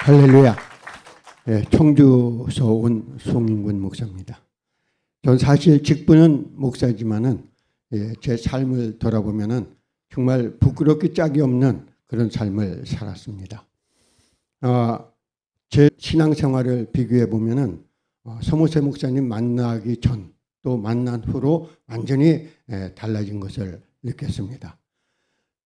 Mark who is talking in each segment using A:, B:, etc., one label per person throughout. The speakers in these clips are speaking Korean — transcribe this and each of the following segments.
A: 할렐루야. 예, 청주서 온 송인군 목사입니다. 전 사실 직분은 목사지만은 예, 제 삶을 돌아보면은 정말 부끄럽기 짝이 없는 그런 삶을 살았습니다. 어, 제 신앙생활을 비교해 보면은 어, 서모세 목사님 만나기 전 또 만난 후로 완전히 예, 달라진 것을 느꼈습니다.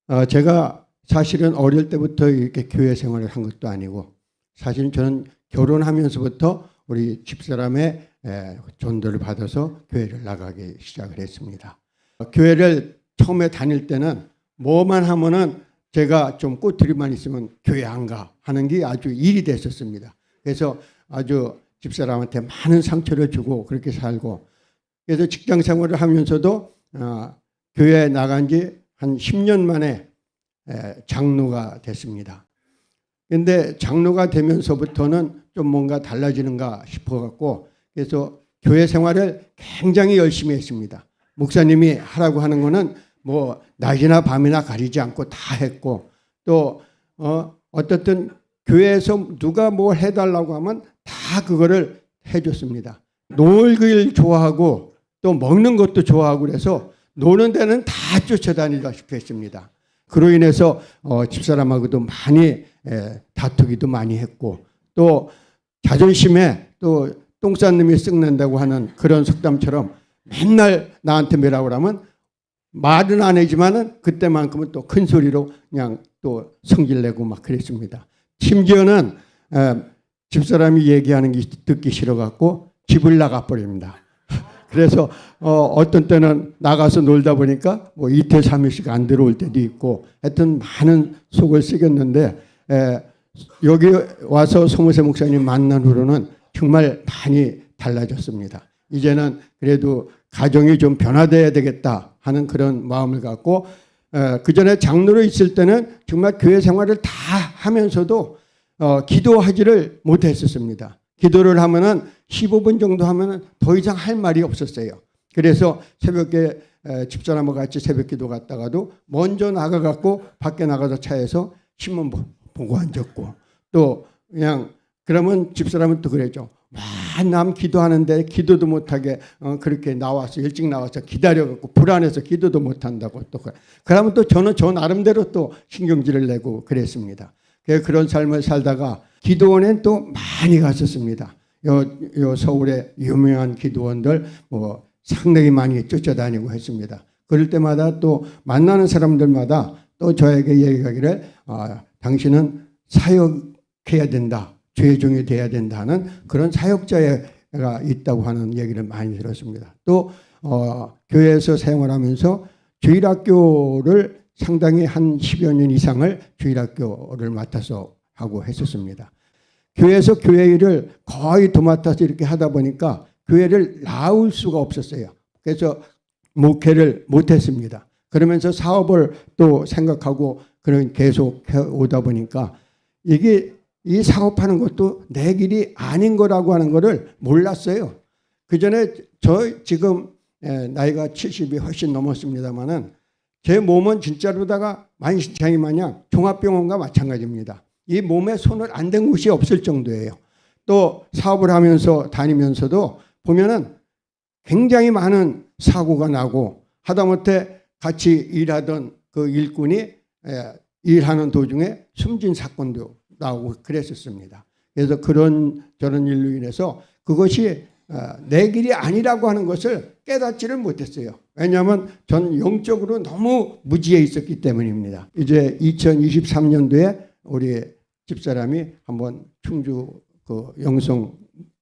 A: 어, 제가 사실은 어릴 때부터 이렇게 교회 생활을 한 것도 아니고 사실 저는 결혼하면서부터 우리 집사람의 에, 전도를 받아서 교회를 나가기 시작을 했습니다. 어, 교회를 처음에 다닐 때는 뭐만 하면은 제가 좀 꼬투리만 있으면 교회 안 가 하는 게 아주 일이 됐었습니다. 그래서 아주 집사람한테 많은 상처를 주고 그렇게 살고 그래서 직장 생활을 하면서도 어, 교회에 나간 지 한 10년 만에 에, 장로가 됐습니다. 근데 장로가 되면서부터는 좀 뭔가 달라지는가 싶어 갖고 그래서 교회 생활을 굉장히 열심히 했습니다. 목사님이 하라고 하는 거는 뭐 낮이나 밤이나 가리지 않고 다 했고 또 어, 어떻든 교회에서 누가 뭘 해달라고 하면 다 그거를 해줬습니다. 놀길 좋아하고 또 먹는 것도 좋아하고 그래서 노는 데는 다 쫓아다니다시피 했습니다. 그로 인해서 어, 집사람하고도 많이 에, 다투기도 많이 했고 또 자존심에 또 똥싼 놈이 썩는다고 하는 그런 속담처럼 맨날 나한테 뭐라고 하면 말은 안 해지만은 그때만큼은 또 큰 소리로 그냥 또 성질 내고 막 그랬습니다. 심지어는 에, 집사람이 얘기하는 게 듣기 싫어 갖고 집을 나가 버립니다. 그래서 어, 떤 때는 나가서 놀다 보니까 뭐 이틀 삼일씩 안 들어올 때도 있고 하여튼 많은 속을 썩였는데 에, 여기 와서 소모세 목사님 만난 후로는 정말 많이 달라졌습니다. 이제는 그래도 가정이 좀 변화돼야 되겠다 하는 그런 마음을 갖고 그 전에 장로로 있을 때는 정말 교회 생활을 다 하면서도 어, 기도하지를 못했었습니다. 기도를 하면은 15분 정도 하면은 더 이상 할 말이 없었어요. 그래서 새벽에 에, 집사람과 같이 새벽 기도 갔다가도 먼저 나가갖고 밖에 나가서 차에서 신문 보- 보고 앉았고 또 그냥 그러면 집사람은 또 그랬죠. 만남 기도하는데 기도도 못하게 어, 그렇게 나와서 일찍 나와서 기다려갖고 불안해서 기도도 못한다고 또 그- 그러면 또 저는 저 나름대로 또 신경질을 내고 그랬습니다. 그래서 그런 삶을 살다가 기도원엔 또 많이 갔었습니다. 요, 요 서울의 유명한 기도원들 뭐 상당히 많이 쫓아다니고 했습니다. 그럴 때마다 또 만나는 사람들마다 또 저에게 얘기하기를 아, 당신은 사역해야 된다. 죄의 종이 돼야 된다는 그런 사역자가 있다고 하는 얘기를 많이 들었습니다. 또 어, 교회에서 생활하면서 주일학교를 상당히 한 10여 년 이상을 주일학교를 맡아서 하고 했었습니다. 교회에서 교회 일을 거의 도맡아서 이렇게 하다 보니까 교회를 나올 수가 없었어요. 그래서 목회를 못했습니다. 그러면서 사업을 또 생각하고 그런 계속 해 오다 보니까 이게 이 사업하는 것도 내 길이 아닌 거라고 하는 거를 몰랐어요. 그 전에 저 지금 에, 나이가 70이 훨씬 넘었습니다만은 제 몸은 진짜로다가 만신창이 마냥 종합병원과 마찬가지입니다. 이 몸에 손을 안 댄 곳이 없을 정도예요. 또 사업을 하면서 다니면서도 보면은 굉장히 많은 사고가 나고 하다못해 같이 일하던 그 일꾼이 에, 일하는 도중에 숨진 사건도 나오고 그랬었습니다. 그래서 그런 저런 일로 인해서 그것이 어, 내 길이 아니라고 하는 것을 깨닫지를 못했어요. 왜냐하면 전 영적으로 너무 무지해 있었기 때문입니다. 이제 2023년도에 우리 집사람이 한번 충주 그 영성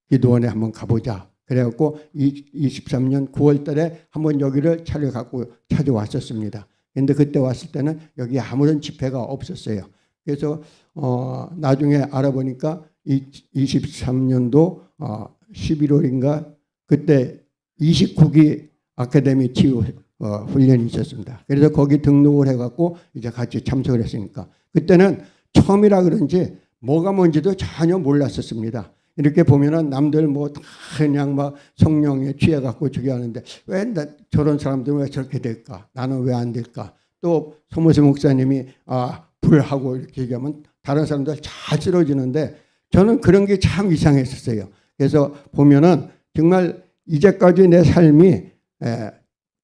A: 기도원에 한번 가보자. 그래갖고 23년 9월 달에 한번 여기를 차려 갖고 찾아왔었습니다. 근데 그때 왔을 때는 여기 아무런 집회가 없었어요. 그래서 어 나중에 알아보니까 23년도 어 11월인가 그때 29기 아카데미 치유 어, 훈련이 있었습니다. 그래서 거기 등록을 해갖고 이제 같이 참석을 했으니까 그때는 처음이라 그런지 뭐가 뭔지도 전혀 몰랐었습니다. 이렇게 보면은 남들 뭐 다 그냥 막 성령에 취해갖고 저기 하는데 왜 나, 저런 사람들은 왜 저렇게 될까? 나는 왜 안 될까? 또 소모세 목사님이 아 불하고 이렇게 얘기하면 다른 사람들 다 쓰러지는데 저는 그런 게 참 이상했었어요. 그래서 보면은 정말 이제까지 내 삶이 에,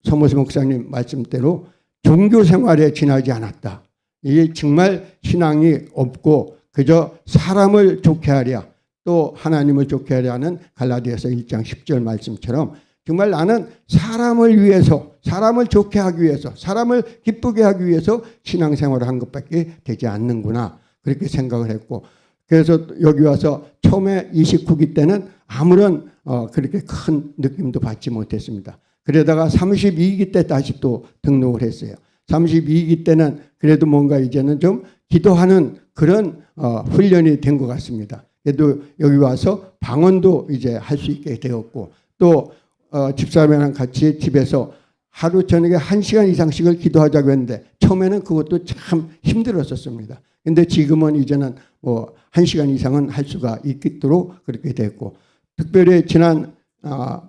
A: 서모스 목사님 말씀대로 종교 생활에 지나지 않았다. 이게 정말 신앙이 없고 그저 사람을 좋게 하랴 또 하나님을 좋게 하려는 갈라디아서 1장 10절 말씀처럼 정말 나는 사람을 위해서 사람을 좋게 하기 위해서 사람을 기쁘게 하기 위해서 신앙생활을 한 것밖에 되지 않는구나 그렇게 생각을 했고 그래서 여기 와서 처음에 29기 때는 아무런 어, 그렇게 큰 느낌도 받지 못했습니다. 그러다가 32기 때 다시 또 등록을 했어요. 32기 때는 그래도 뭔가 이제는 좀 기도하는 그런 어, 훈련이 된 것 같습니다. 그래도 여기 와서 방언도 이제 할 수 있게 되었고 또 어, 집사람이랑 같이 집에서 하루 저녁에 한 시간 이상씩을 기도하자고 했는데 처음에는 그것도 참 힘들었었습니다. 근데 지금은 이제는 뭐한 시간 이상은 할 수가 있도록 그렇게 됐고 특별히 지난 아,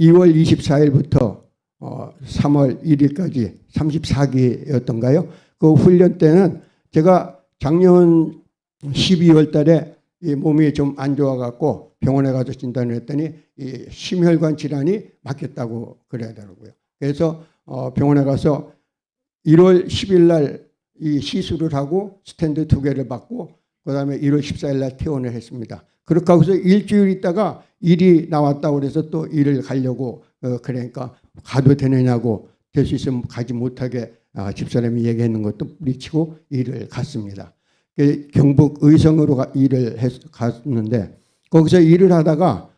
A: 2월 24일부터 어, 3월 1일까지 34기였던가요? 그 훈련 때는 제가 작년 12월 달에 이 몸이 좀 안 좋아갖고 병원에 가서 진단을 했더니 이 심혈관 질환이 막혔다고 그래야 되더라고요. 그래서 어, 병원에 가서 1월 10일 날 이 시술을 하고 스탠드 두 개를 받고 그 다음에 1월 14일 날 퇴원을 했습니다. 그렇게 하고서 일주일 있다가 일이 나왔다고 그래서 또 일을 가려고 어, 그러니까 가도 되느냐고 될 수 있으면 가지 못하게 아, 집사람이 얘기했는 것도 뿌리치고 일을 갔습니다. 그 경북 의성으로 가- 일을 했, 갔는데 거기서 일을 하다가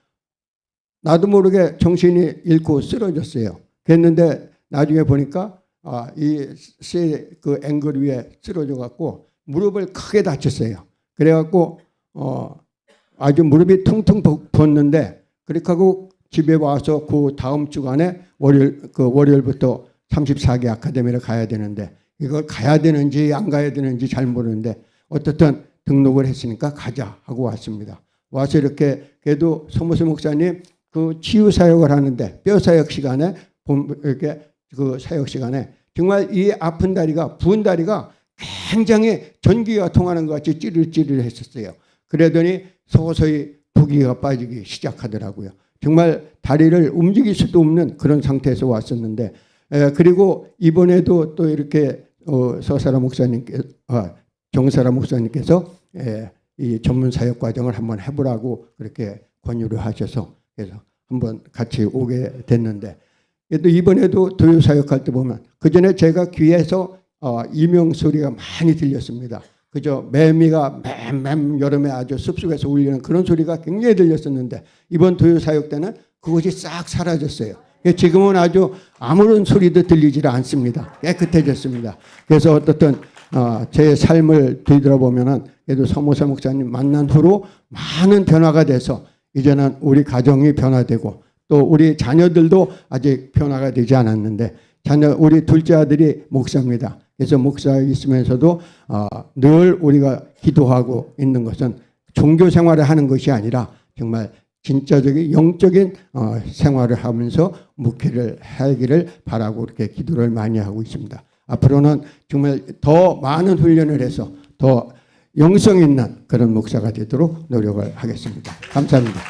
A: 나도 모르게 정신이 잃고 쓰러졌어요. 그랬는데 나중에 보니까 아, 이그 앵글 위에 쓰러져 갖고 무릎을 크게 다쳤어요. 그래 갖고 어, 아주 무릎이 퉁퉁 붓- 붓는데 그렇게 하고 집에 와서 그 다음 주간에 월요일 그 월요일부터 34기 아카데미를 가야 되는데 이걸 가야 되는지 안 가야 되는지 잘 모르는데 어떻든 등록을 했으니까 가자 하고 왔습니다. 와서 이렇게 그래도 소모스 목사님 그 치유 사역을 하는데 뼈 사역 시간에 본- 이렇게 그 사역 시간에 정말 이 아픈 다리가 부은 다리가 굉장히 전기가 통하는 것 같이 찌릿찌릿 했었어요. 그러더니 서서히 부기가 빠지기 시작하더라고요. 정말 다리를 움직일 수도 없는 그런 상태에서 왔었는데 에, 그리고 이번에도 또 이렇게 어, 서사라 목사님께 아, 정사라 목사님께서 에, 이 전문 사역 과정을 한번 해보라고 그렇게 권유를 하셔서 그래서 한번 같이 오게 됐는데 또 이번에도 도요 사역할 때 보면 그 전에 제가 귀에서 어, 이명 소리가 많이 들렸습니다. 그저 매미가 맴맴 여름에 아주 숲속에서 울리는 그런 소리가 굉장히 들렸었는데 이번 도요 사역 때는 그것이 싹 사라졌어요. 지금은 아주 아무런 소리도 들리질 않습니다. 깨끗해졌습니다. 그래서 어떻든 어, 제 삶을 뒤돌아보면은 그래도 서모사 목사님 만난 후로 많은 변화가 돼서 이제는 우리 가정이 변화되고 또 우리 자녀들도 아직 변화가 되지 않았는데 자녀 우리 둘째 아들이 목사입니다. 그래서 목사에 있으면서도 어, 늘 우리가 기도하고 있는 것은 종교 생활을 하는 것이 아니라 정말 진짜적인 영적인 어, 생활을 하면서 목회를 하기를 바라고 이렇게 기도를 많이 하고 있습니다. 앞으로는 정말 더 많은 훈련을 해서 더 영성 있는 그런 목사가 되도록 노력을 하겠습니다. 감사합니다.